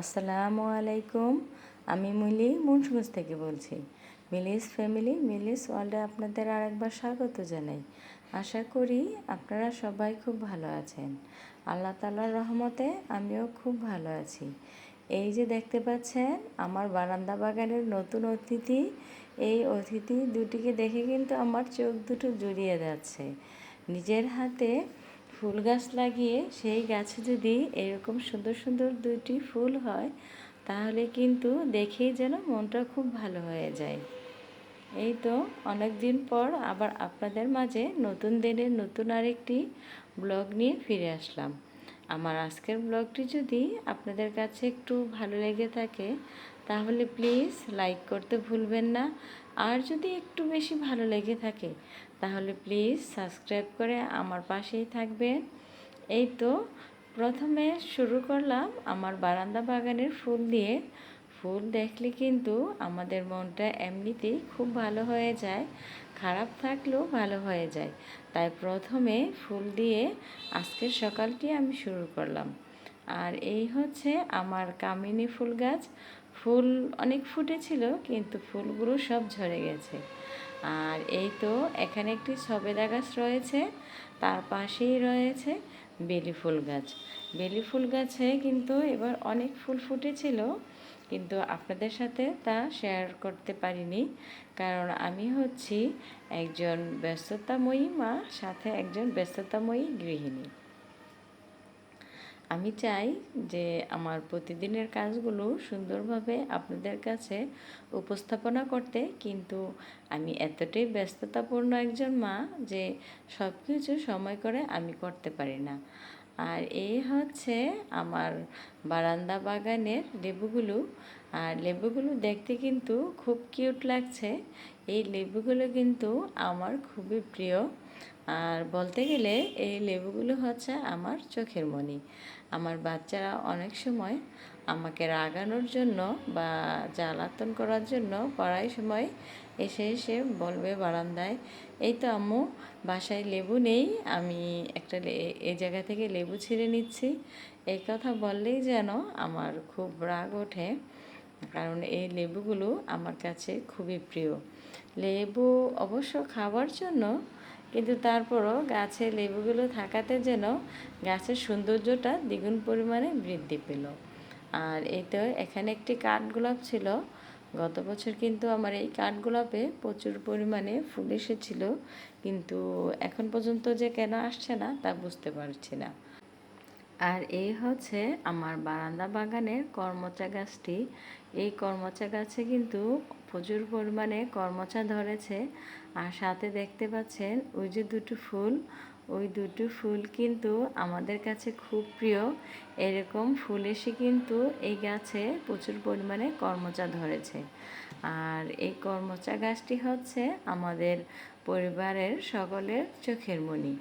আসসালামু আলাইকুম। আমি মিলি মুন্সগঞ্জ থেকে বলছি। মিলিস ফ্যামিলি, মিলিস ওয়ার্ল্ডে আপনাদের আরেকবার স্বাগত জানাই। আশা করি আপনারা সবাই খুব ভালো আছেন। আল্লাহ তালার রহমতে আমিও খুব ভালো আছি। এই যে দেখতে পাচ্ছেন, আমার বারান্দা বাগানের নতুন অতিথি। এই অতিথি দুটিকে দেখে কিন্তু আমার চোখ দুটো জুড়িয়ে যাচ্ছে। নিজের হাতে ফুল গাছ লাগিয়ে সেই গাছে যদি এরকম সুন্দর সুন্দর দুইটি ফুল হয়, তাহলে কিন্তু দেখেই যেন মনটা খুব ভালো হয়ে যায়। এই তো অনেক দিন পর আবার আপনাদের মাঝে নতুন দিনের নতুন আরেকটি ব্লগ নিয়ে ফিরে আসলাম। আমার আজকের ব্লগটি যদি আপনাদের কাছে একটু ভালো লেগে থাকে, তাহলে প্লিজ লাইক করতে ভুলবেন না। আর যদি একটু বেশি ভালো লেগে থাকে তাহলে প্লিজ সাবস্ক্রাইব করে আমার পাশেই থাকবেন এই তো প্রথমে শুরু করলাম আমার বারান্দা বাগানের ফুল দিয়ে। ফুল দেখলে কিন্তু আমাদের মনটা এমনিতেই খুব ভালো হয়ে যায়, খারাপ থাকলেও ভালো হয়ে যায়। তাই প্রথমে ফুল দিয়ে আজকের সকালটি আমি শুরু করলাম। আর এই হচ্ছে আমার কামিনী ফুল গাছ। ফুল অনেক ফুটেছিল, কিন্তু ফুলগুলো সব ঝরে গেছে। আর এই তো এখানে একটি সবেদা গাছ রয়েছে, তার পাশেই রয়েছে বেলি ফুল গাছ। বেলি ফুল গাছে কিন্তু এবার অনেক ফুল ফুটেছিল, কিন্তু আপনাদের সাথে তা শেয়ার করতে পারিনি। কারণ আমি হচ্ছি একজন ব্যস্ততাময়ী মা, সাথে একজন ব্যস্ততাময়ী গৃহিণী। আমি চাই যে আমার প্রতিদিনের কাজগুলো সুন্দরভাবে আপনাদের কাছে উপস্থাপনা করতে, কিন্তু আমি এতটাই ব্যস্ততাপূর্ণ একজন মা যে সব কিছু সময় করে আমি করতে পারি না। আর এই হচ্ছে আমার বারান্দা বাগানের লেবুগুলো। আর লেবুগুলো দেখতে কিন্তু খুব কিউট লাগছে। এই লেবুগুলো কিন্তু আমার খুবই প্রিয়। আর বলতে গেলে এই লেবুগুলো হচ্ছে আমার চোখের মণি। আমার বাচ্চারা অনেক সময় আমাকে রাগানোর জন্য বা জ্বালাতন করার জন্য পড়ার সময় এসে এসে বলবে বারান্দায়, এই তো আম্মু, বাসায় লেবু নেই, আমি একটা এ জায়গা থেকে লেবু ছিঁড়ে নিচ্ছি। এই কথা বললেই যেন আমার খুব রাগ ওঠে, কারণ এই লেবুগুলো আমার কাছে খুবই প্রিয়। লেবু অবশ্য খাওয়ার জন্য কিন্তু তারপরও গাছে লেবুগুলো থাকাতে যেন গাছের সৌন্দর্যটা দ্বিগুণ পরিমাণে বৃদ্ধি পেল। আর এই তো এখানে একটি কাঠগোলাপ ছিল। গত বছর কিন্তু আমার এই কাঠগোলাপে প্রচুর পরিমাণে ফুল এসেছিল। কিন্তু এখন পর্যন্ত যে কেন আসছে না, তা বুঝতে পারছি না। আর এই হচ্ছে আমার বারান্দা বাগানের কর্মচা গাছটি। এই কর্মচা গাছে কিন্তু প্রচুর পরিমাণে কর্মচা ধরেছে আর সাথে দেখতে পাচ্ছেন ওই যে দুটো ফুল, ওই দুটো ফুল কিন্তু আমাদের কাছে খুব প্রিয়। এরকম ফুল এসে কিন্তু এই গাছে প্রচুর পরিমাণে কর্মচা ধরেছে। আর এই কর্মচা গাছটি হচ্ছে আমাদের পরিবারের সকলের চোখের মণি।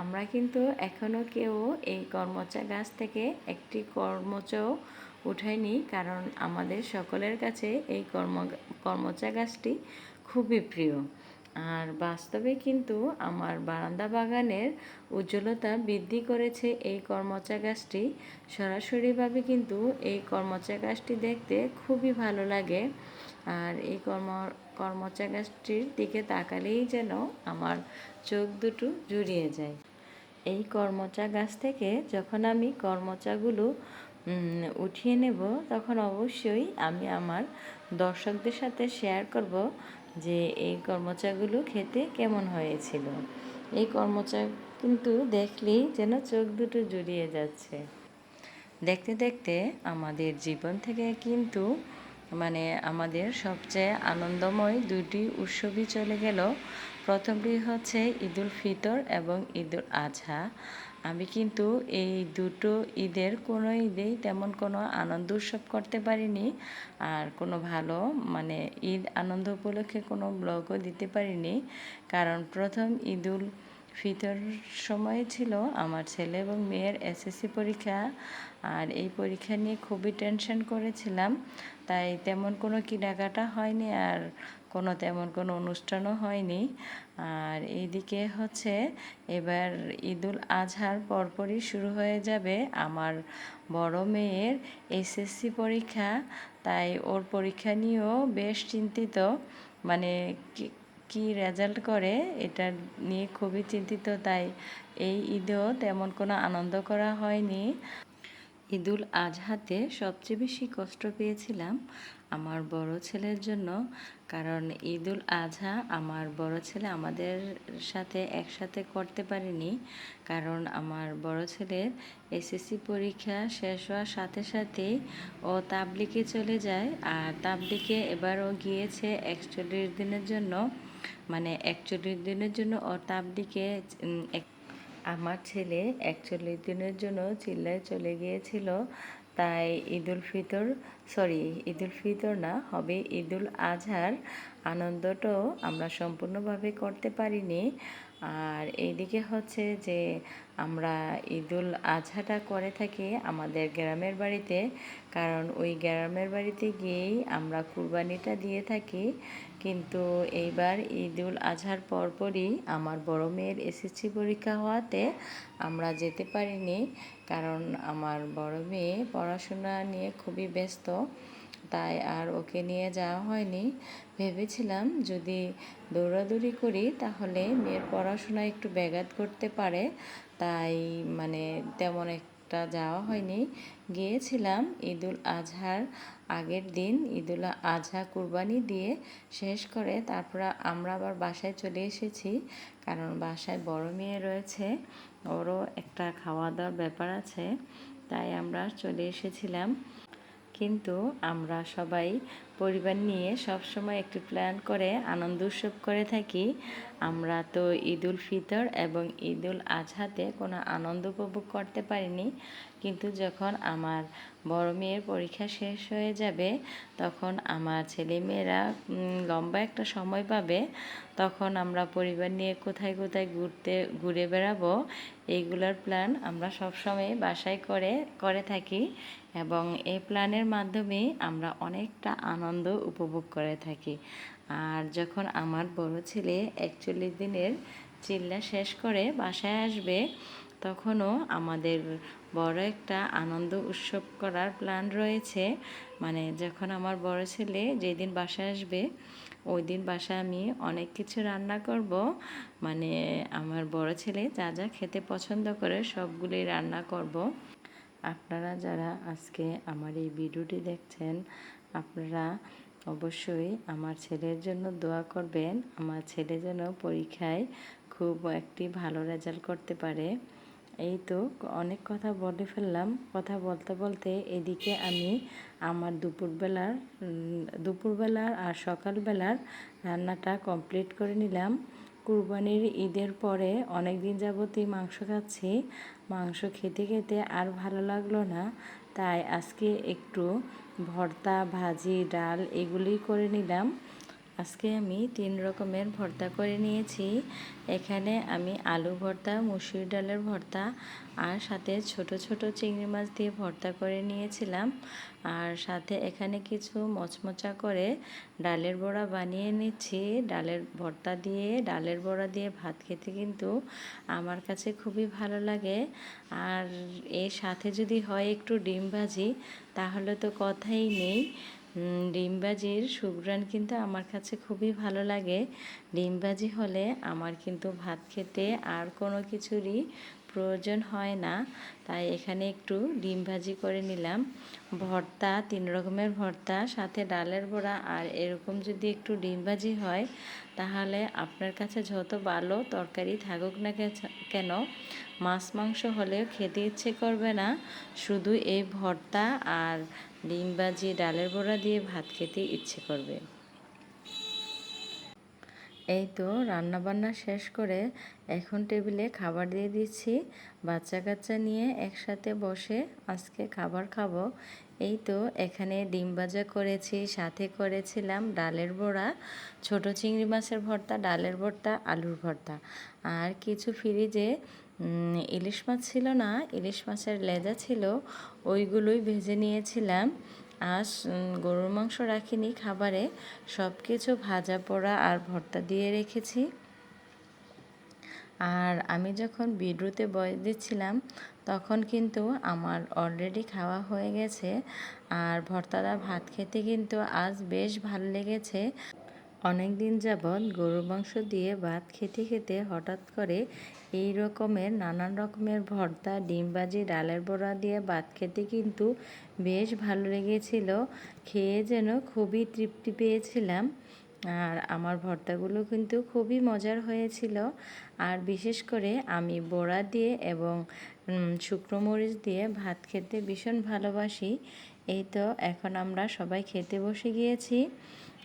আমরা কিন্তু এখনও কেউ এই কর্মচা গাছ থেকে একটি কর্মচাও উঠাইনি কারণ আমাদের সকলের কাছে এই কর্ম, কর্মচা গাছটি খুবই প্রিয়। আর বাস্তবে কিন্তু আমার বারান্দা বাগানের উজ্জ্বলতা বৃদ্ধি করেছে এই কর্মচা গাছটি। সরাসরিভাবে কিন্তু এই কর্মচা গাছটি দেখতে খুবই ভালো লাগে। আর এই কর্ম, কর্মচা গাছটির দিকে তাকালেই যেন আমার চোখ দুটো জুড়িয়ে যায়। এই কর্মচা গাছ থেকে যখন আমি কর্মচাগুলো উঠিয়ে নেব, তখন অবশ্যই আমি আমার দর্শকদের সাথে শেয়ার করব যে এই কর্মচাগুলো খেতে কেমন হয়েছিল। এই কর্মচা কিন্তু দেখলেই যেন চোখ দুটো জুড়িয়ে যাচ্ছে। দেখতে দেখতে আমাদের জীবন থেকে কিন্তু মানে আমাদের সবচেয়ে আনন্দময় দুটি উৎসবই চলে গেল। প্রথমটি হচ্ছে ঈদুল ফিতর এবং ঈদুল আজহা আমি কিন্তু এই দুটো ঈদের কোনো ঈদেই তেমন কোনো আনন্দ উৎসব করতে পারিনি আর কোনো ভালো মানে ঈদ আনন্দ উপলক্ষে কোনো ব্লগও দিতে পারিনি। কারণ প্রথম ঈদুল ফিতর সময় ছিল আমার ছেলে এবং মেয়ের এসএসসি পরীক্ষা আর এই পরীক্ষা নিয়ে খুবই টেনশন করেছিলাম। তাই তেমন কোনো কেনাকাটা হয়নি আর কোনো তেমন কোনো অনুষ্ঠানও হয়নি। আর এইদিকে হচ্ছে এবার ঈদুল আজহার পরপরই শুরু হয়ে যাবে আমার বড় মেয়ের এসএসসি পরীক্ষা। তাই ওর পরীক্ষা নিয়েও বেশ চিন্তিত। মানে কি রেজাল্ট করে এটা নিয়ে খুবই চিন্তিত। তাই এই ঈদেও তেমন কোনো আনন্দ করা হয়নি। ঈদুল আজহাতে সবচেয়ে বেশি কষ্ট পেয়েছিলাম আমার বড় ছেলের জন্য, কারণ ঈদুল আজহা আমার বড় ছেলে আমাদের সাথে একসাথে করতে পারেনি। কারণ আমার বড় ছেলের এসএসসি পরীক্ষা শেষ হওয়ার সাথে সাথেই ও তাবলিকে চলে যায়। আর তাবলিকে এবার ও গিয়েছে একচল্লিশ দিনের জন্য মানে একচল্লিশ দিনের জন্য ও তাবলিকে আমার ছেলে একচল্লিশ দিনের জন্য চিল্লায় চলে গিয়েছিল। তাই ঈদুল ফিতর সরি ঈদুল ফিতর না, হবে ঈদুল আজহার। আনন্দটাও আমরা সম্পূর্ণভাবে করতে পারিনি। আর এইদিকে হচ্ছে যে আমরা ঈদুল আজহাটা করে থাকি আমাদের গ্রামের বাড়িতে, কারণ ওই গ্রামের বাড়িতে গিয়েই আমরা কুরবানিটা দিয়ে থাকি। কিন্তু এইবার ঈদুল আজহার পরপরই আমার বড় মেয়ের এসএসসি পরীক্ষা হওয়াতে আমরা যেতে পারিনি, কারণ আমার বড় মেয়ে পড়াশোনা নিয়ে খুবই ব্যস্ত। তাই আর ওকে নিয়ে যাওয়া হয়নি। ভেবেছিলাম যদি দৌড়াদৌড়ি করি তাহলে মেয়ের পড়াশোনা একটু ব্যাঘাত করতে পারে। তাই মানে তেমন একটা যাওয়া হয়নি। গিয়েছিলাম ঈদুল আজহার আগের দিন। ঈদুল আজহা কুরবানি দিয়ে শেষ করে তারপর আমরা আবার বাসায় চলে এসেছি। কারণ বাসায় বড় মেয়ে রয়েছে, ওরও একটা খাওয়া দাওয়ার ব্যাপার আছে। তাই আমরা চলে এসেছিলাম। কিন্তু আমরা সবাই পরিবার নিয়ে সব সময় একটি প্ল্যান করে আনন্দ উৎসব করে থাকি। আমরা তো ঈদুল ফিতর এবং ঈদুল আজহাতে কোনো আনন্দ উপভোগ করতে পারিনি। কিন্তু যখন আমার বড় মেয়ের পরীক্ষা শেষ হয়ে যাবে, তখন আমার ছেলে মেয়েরা লম্বা একটা সময় পাবে, তখন আমরা পরিবার নিয়ে কোথায় কোথায় ঘুরতে, ঘুরে বেড়াবো, এইগুলোর প্ল্যান আমরা সবসময় বাসায় করে করে থাকি এবং এই প্ল্যানের মাধ্যমে আমরা অনেকটা আনন্দ উপভোগ করে থাকি। আর যখন আমার বড় ছেলে একচল্লিশ দিনের চিল্লা শেষ করে বাসায় আসবে, তখনও আমাদের বড় একটা আনন্দ উৎসব করার প্ল্যান রয়েছে। মানে যখন আমার বড় ছেলে যেদিন বাসায় আসবে ওই দিন বাসায় আমি অনেক কিছু রান্না করব। মানে আমার বড় ছেলে যা যা খেতে পছন্দ করে সবগুলি রান্না করব। আপনারা যারা আজকে আমার এই ভিডিওটি দেখছেন, আপনারা অবশ্যই আমার ছেলের জন্য দোয়া করবেন। আমার ছেলে যেন পরীক্ষায় খুব একটি ভালো রেজাল্ট করতে পারে। এই তো অনেক কথা বলে ফেললাম। কথা বলতে বলতে এদিকে আমি আমার দুপুরবেলার দুপুরবেলার আর সকালবেলার রান্নাটা কমপ্লিট করে নিলাম। কুরবানির ঈদের পরে অনেক দিন যাবতই মাংস খাচ্ছি। মাংস খেতে খেতে আর ভালো লাগল না। তাই আজকে একটু ভর্তা ভাজি ডাল এগুলি করে নিলাম। আজকে আমি তিন রকমের ভর্তা করে নিয়েছি। এখানে আমি আলু ভর্তা, মুসুর ডালের ভর্তা আর সাথে ছোট ছোট চিংড়ি মাছ দিয়ে ভর্তা করে নিয়েছিলাম। আর সাথে এখানে কিছু মচমচা করে ডালের বড়া বানিয়ে নিচ্ছি। ডালের ভর্তা দিয়ে, ডালের বড়া দিয়ে ভাত খেতে কিন্তু আমার কাছে খুবই ভালো লাগে। আর এর সাথে যদি হয় একটু ডিম ভাজি, তাহলে তো কথাই নেই। ডিমবাজির সুগ্রান কিন্তু আমার কাছে খুবই ভালো লাগে। ডিমবাজি হলে আমার কিন্তু ভাত খেতে আর কোনো কিছুরই প্রয়োজন হয় না। তাই এখানে একটু ডিম ভাজি করে নিলাম। ভর্তা, তিন রকমের ভর্তা, সাথে ডালের বড়া আর এরকম যদি একটু ডিম ভাজি হয়, তাহলে আপনার কাছে যত ভালো তরকারি থাকুক না কেন, মাছ মাংস হলেও খেতে ইচ্ছে করবে না। শুধু এই ভর্তা আর ডিম ভাজি ডালের বড়া দিয়ে ভাত খেতে ইচ্ছে করবে। এই তো রান্নাবান্না শেষ করে এখন টেবিলে খাবার দিয়ে দিচ্ছি। বাচ্চা কাচ্চা নিয়ে একসাথে বসে আজকে খাবার খাব। এই তো এখানে ডিম ভাজা করেছি, সাথে করেছিলাম ডালের বড়া। ছোট চিংড়ি মাছের ভর্তা, ডালের ভর্তা, আলুর ভর্তা। আর কিছু ফ্রিজে ইলিশ মাছ ছিল না, ইলিশ মাছের লেজা ছিল, ওইগুলোই ভেজে নিয়েছিলাম। আজ গরুর মাংস রাখিনি খাবারে সব কিছু ভাজা পোড়া আর ভর্তা দিয়ে রেখেছি। আর আমি যখন বিড্রুতে বয়স দিচ্ছিলাম, তখন কিন্তু আমার অলরেডি খাওয়া হয়ে গেছে। আর ভর্তাদা ভাত খেতে কিন্তু আজ বেশ ভালো লেগেছে। অনেক দিন যাবৎ গরুর মাংস দিয়ে ভাত খেতে খেতে হঠাৎ করে এই রকমের, নানান রকমের ভর্তা ডিমবাজি ডালের বড়া দিয়ে ভাত খেতে কিন্তু বেশ ভালো লেগেছিল। খেয়ে যেন খুবই তৃপ্তি পেয়েছিলাম। আর আমার ভর্তাগুলো কিন্তু খুবই মজার হয়েছিল। আর বিশেষ করে আমি বড়া দিয়ে এবং শুকনো মরিচ দিয়ে ভাত খেতে ভীষণ ভালোবাসি। এই তো, এখন আমরা সবাই খেতে বসে গিয়েছি।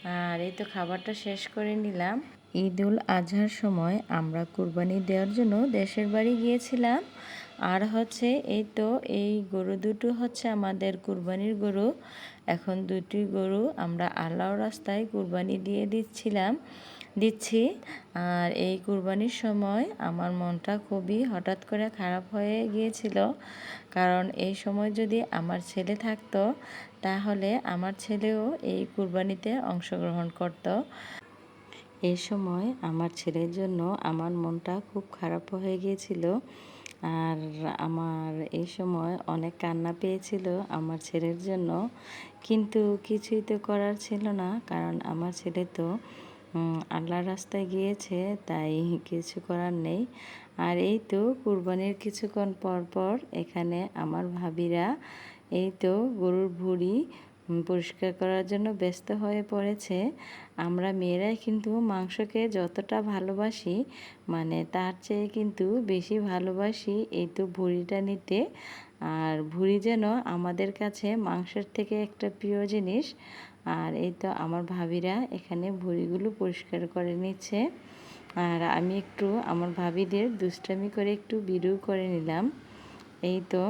আর এই তো খাবারটা শেষ করে নিলাম। ঈদ উল আজহার সময় আমরা কুরবানি দেওয়ার জন্য দেশের বাড়ি গিয়েছিলাম। আর হচ্ছে এই তো এই গরু দুটো হচ্ছে আমাদের কুরবানির গরু। এখন দুটি গরু আমরা আল্লাহর রাস্তায় কুরবানি দিয়ে দিচ্ছিলাম, দিচ্ছি। আর এই কুরবানির সময় আমার মনটা খুবই হঠাৎ করে খারাপ হয়ে গিয়েছিল। কারণ এই সময় যদি আমার ছেলে থাকতো, তাহলে আমার ছেলেও এই কুরবানিতে অংশগ্রহণ করত। এই সময় আমার ছেলের জন্য আমার মনটা খুব খারাপ হয়ে গিয়েছিল। আর আমার এই সময় অনেক কান্না পেয়েছিল আমার ছেলের জন্য। কিন্তু কিছুই তো করার ছিল না, কারণ আমার ছেলে তো আল্লাহর রাস্তায় গিয়েছে, তাই কিছু করার নেই। আর এই তো কুরবানির কিছুক্ষণ পর পর এখানে আমার ভাবিরা, এই তো গরুর ভুঁড়ি পরিষ্কার করার জন্য ব্যস্ত হয়ে পড়েছে। আমরা মেয়েরাই কিন্তু মাংসকে যতটা ভালোবাসি মানে তার চেয়ে কিন্তু বেশি ভালোবাসি এই তো ভুঁড়িটা নিতে। আর ভুঁড়ি যেন আমাদের কাছে মাংসের থেকে একটা প্রিয় জিনিস। আর এই তো আমার ভাবিরা এখানে ভুঁড়িগুলো পরিষ্কার করে নিচ্ছে। আর আমি একটু আমার ভাবিদের দুষ্টামি করে একটু ভিডিও করে নিলাম। এই তো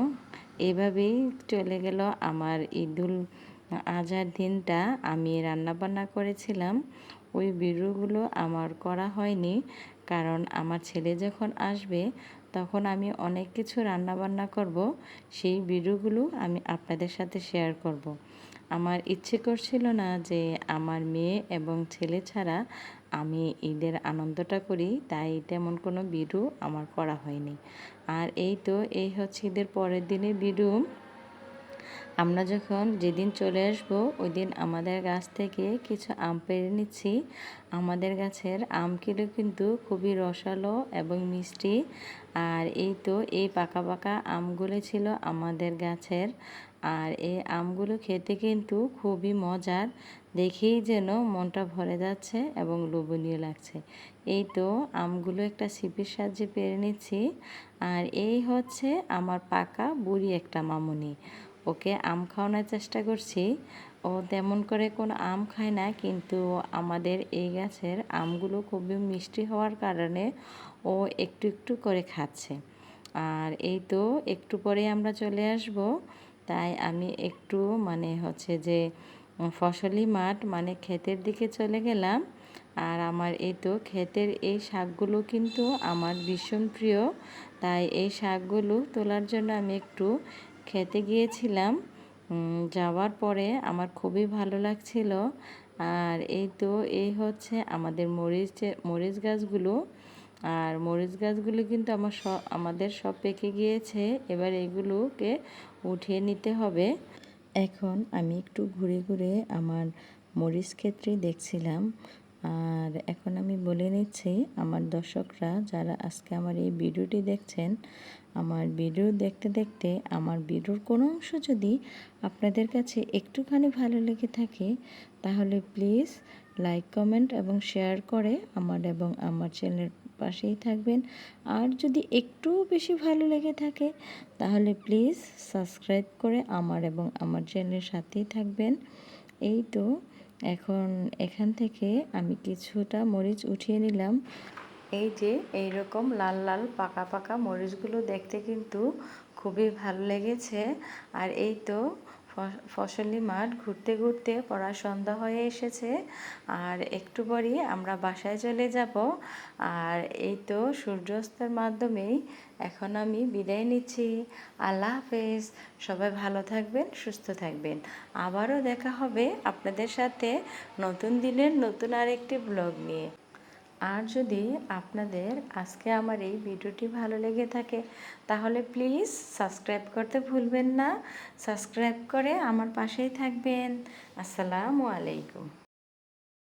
এইভাবেই চলে গেল আমার ঈদুল আজহার দিনটা আমি রান্নাবান্না করেছিলাম। ওই ভিডিওগুলো আমার করা হয়নি কারণ আমার ছেলে যখন আসবে তখন আমি অনেক কিছু রান্নাবান্না করব। সেই ভিডিওগুলো আমি আপনাদের সাথে শেয়ার করব। আমার ইচ্ছে করছিল না যে আমার মেয়ে এবং ছেলে ছাড়া আমি ঈদের আনন্দটা করি, তাই তেমন কোনো ভিডিও আমার করা হয়নি। আর এই তো, এই হচ্ছে ঈদের পরের দিনের ভিডিও। আমরা যখন যেদিন চলে আসব ওই দিন আমাদের গাছ থেকে কিছু আম পেড়ে নিচ্ছি। আমাদের গাছের আম আমগুলো কিন্তু খুবই রসালো এবং মিষ্টি। আর এই তো এই পাকা পাকা আমগুলো ছিল আমাদের গাছের। আর এই আমগুলো খেতে কিন্তু খুবই মজার। দেখেই যেন মনটা ভরে যাচ্ছে এবং লোভনীয় লাগছে। এই তো আমগুলো একটা ছিপির সাহায্যে পেরে নিচ্ছি। আর এই হচ্ছে আমার পাকা বুড়ি একটা মামুনি। ওকে আম খাওয়ানোর চেষ্টা করছি। ও তেমন করে কোনো আম খায় না, কিন্তু আমাদের এই গাছের আমগুলো খুবই মিষ্টি হওয়ার কারণে ও একটু একটু করে খাচ্ছে। আর এই তো একটু পরে আমরা চলে আসব। তাই আমি একটু মানে হচ্ছে যে ফসলি মাঠ মানে ক্ষেতের দিকে চলে গেলাম। আর আমার এই তো ক্ষেতের এই শাকগুলো কিন্তু আমার ভীষণ প্রিয়। তাই এই শাকগুলো তোলার জন্য আমি একটু খেতে গিয়েছিলাম যাওয়ার পরে আমার খুবই ভালো লাগছিল। আর এই তো এই হচ্ছে আমাদের মরিচ মরিচ গাছগুলো। আর মরিচ গাছগুলো কিন্তু আমার আমাদের সব পেকে গিয়েছে। এবার এগুলোকে উঠিয়ে নিতে হবে। এখন আমি একটু ঘুরে ঘুরে আমার মরিচ ক্ষেত্রে দেখছিলাম। আর এখন আমি বলে নিচ্ছি, আমার দর্শকরা যারা আজকে আমার এই ভিডিওটি দেখছেন আমার ভিডিও দেখতে দেখতে আমার ভিডিওর কোনো অংশ যদি আপনাদের কাছে একটুখানি ভালো লেগে থাকে, তাহলে প্লিজ লাইক কমেন্ট এবং শেয়ার করে আমার এবং আমার চ্যানেলের পাশেই থাকবেন। আর যদি একটু বেশি ভালো লেগে থাকে, তাহলে প্লিজ সাবস্ক্রাইব করে আমার এবং আমার চ্যানেলের সাথেই থাকবেন। এই তো, এখন এখান থেকে আমি কিছুটা মরিচ উঠিয়ে নিলাম। এই যে এই রকম লাল লাল পাকা পাকা মরিচগুলো দেখতে কিন্তু খুবই ভালো লেগেছে। আর এই তো ফসলি মাঠ ঘুরতে ঘুরতে পড়া সন্ধ্যা হয়ে এসেছে। আর একটু পরই আমরা বাসায় চলে যাব। আর এই তো সূর্যাস্তের মাধ্যমেই এখন আমি বিদায় নিচ্ছি। আল্লাহ হাফেজ। সবাই ভালো থাকবেন, সুস্থ থাকবেন। আবারও দেখা হবে আপনাদের সাথে নতুন দিনের নতুন আরেকটি ব্লগ নিয়ে। আর যদি আপনাদের আজকে আমার এই ভিডিওটি ভালো লেগে থাকে, তাহলে প্লিজ সাবস্ক্রাইব করতে ভুলবেন না। সাবস্ক্রাইব করে আমার পাশেই থাকবেন। আসসালামু আলাইকুম।